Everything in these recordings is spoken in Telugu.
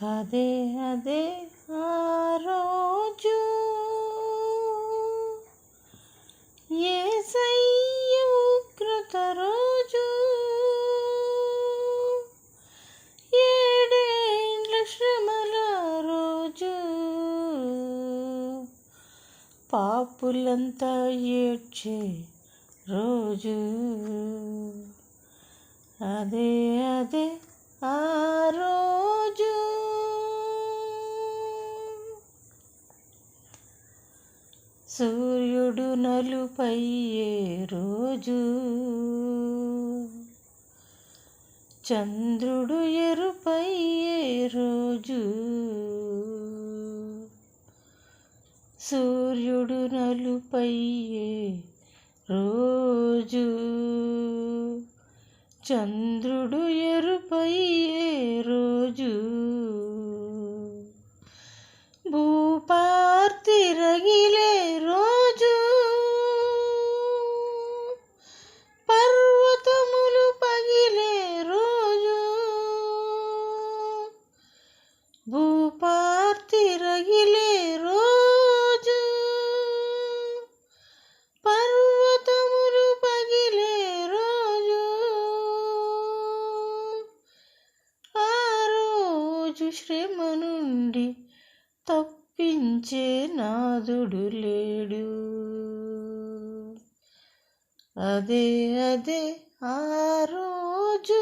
అదే అదే ఆ రోజు ఏసయ్య ఉగ్రత రోజు ఏడేండ్ల శ్రమల రోజు పాపులంతా ఏడ్చే రోజు. అదే అదే ఆ రోజు సూర్యుడు నలుపయ్యే రోజు. చంద్రుడు ఎరుపయ్యే రోజు. సూర్యుడు నలుపయ్యే రోజు. చంద్రుడు ఎరుపయ్యే రోజు. భూపార్తి రగిలే తప్పించే నాదుడు లేడు. అదే అదే ఆ రోజు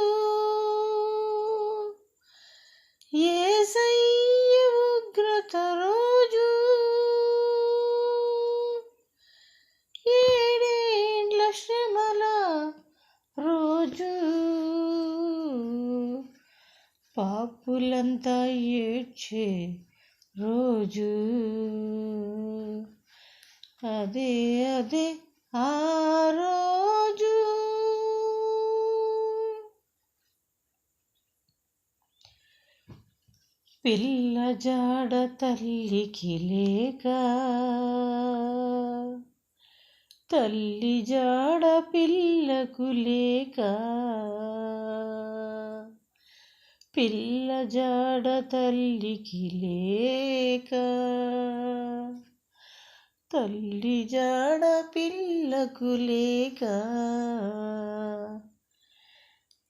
ఏసయ్య ఉగ్రత రోజు ఏడేండ్ల శ్రమల రోజు పాపులంతా ఏడ్చే రోజు అదే అదే ఆ రోజు పిల్ల జాడ తల్లికి లేక తల్లి జాడ పిల్లకు లేక పిల్ల జాడ తల్లికి లేక తల్లి జాడ పిల్లకు లేక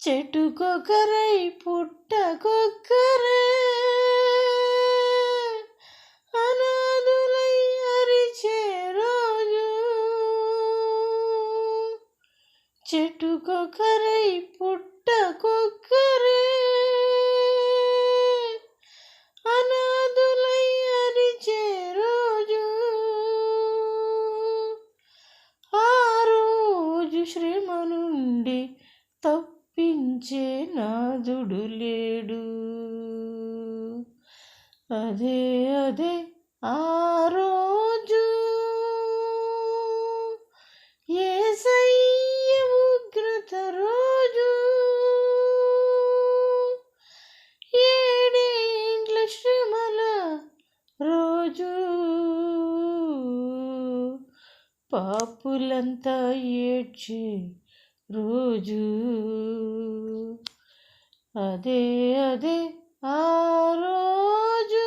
చెటుకొకరై పుట్టకొక్కరే రాజుడు లేడు. అదే అదే ఆ రోజు ఏసయ్య ఉగ్రత రోజు. ఏడేండ్ల శ్రమల రోజు. పాపులంతా ఏడ్చే రోజు. అదే అదే ఆ రోజు.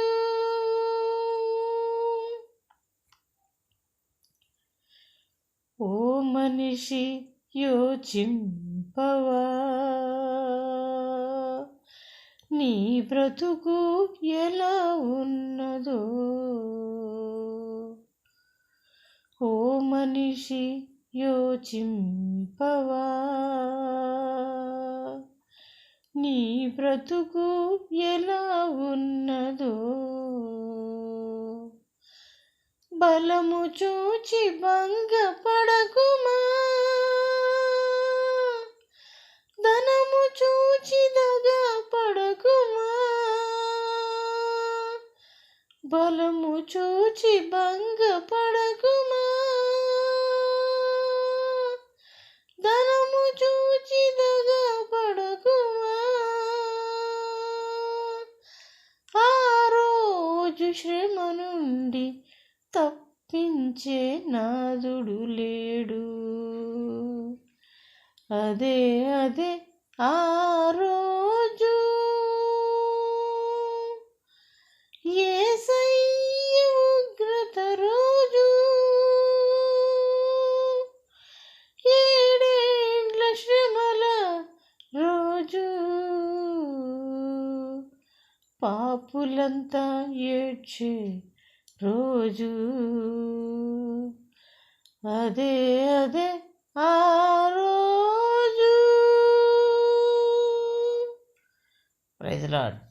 ఓ మనిషి యోచింపవా. నీ బ్రతుకు ఎలా ఉన్నదో. ఓ మనిషి యోచింపవా. నీ బ్రతుకు ఎలా ఉన్నదో. బలము చూచి భంగపడకుమా? ధనము చూచి దగా పడకుమా బలము చూచి భంగపడకుమా? ధన నాదించే నాదుడు లేడు. అదే అదే ఆ రోజు ఏసయ్య ఉగ్రత రోజు ఏడేండ్ల శ్రమల రోజు పాపులంతా ఏడ్చే రోజు అదే అదే ఆ రోజు. Praise lord